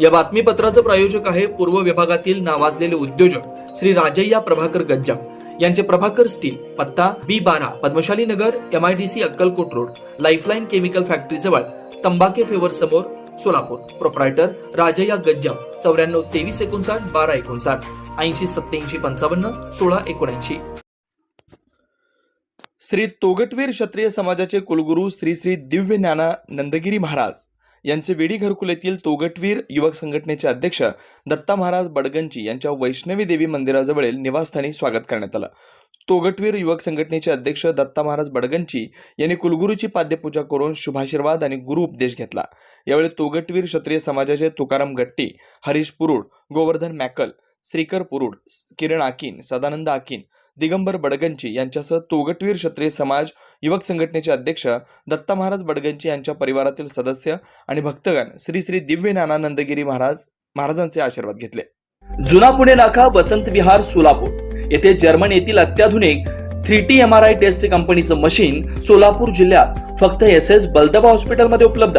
या बातमीपत्राचं प्रायोजक आहे पूर्व विभागातील नावाजलेले उद्योजक श्री राजय्या प्रभाकर गज्जा यांचे प्रभाकर स्टील पत्ता बी बारा Padmashali Nagar M I D C Akkalkot road lifeline chemical factory जवळ तंबाके फेवर समोर सोलापूर. प्रोप्रायटर राजय्या गज्जा चौऱ्याण्णव तेवीस एकोणसाठ बारा एकोणसाठ ऐंशी सत्याऐंशी पंचावन्न सोळा एकोणऐंशी. श्री तोगटवीर क्षत्रिय समाजाचे कुलगुरू श्री श्री दिव्य ज्ञाना नंदगिरी महाराज. यांचे वेडी घरकुल येथील तोगटवीर युवक संघटनेचे अध्यक्ष दत्ता महाराज बडगंची यांच्या वैष्णवी देवी मंदिराजवळील निवासस्थानी स्वागत करण्यात आलं. तोगटवीर युवक संघटनेचे अध्यक्ष दत्ता महाराज बडगंची यांनी कुलगुरूची पाद्यपूजा करून शुभाशीर्वाद आणि गुरु उपदेश घेतला. यावेळी तोगटवीर क्षत्रिय समाजाचे तुकाराम गट्टी हरीश पुरुड गोवर्धन मॅकल श्रीकर पुरुड किरण आकीन सदानंद आकीन दिगंबर बडगंची यांच्यासह तोगटवीर क्षत्रिय समाज युवक संघटनेचे अध्यक्ष दत्ता महाराज बडगंची यांच्या परिवारातील सदस्य आणि भक्तगण श्री श्री दिव्य नानानंदगिरी महाराज महाराजांचे आशीर्वाद घेतले. जुना पुणे नाका वसंत विहार सोलापूर. येथे जर्मन येथील अत्याधुनिक three T M R I test कंपनीचं मशीन सोलापूर जिल्ह्यात फक्त एस एस बलदबा हॉस्पिटलमध्ये उपलब्ध.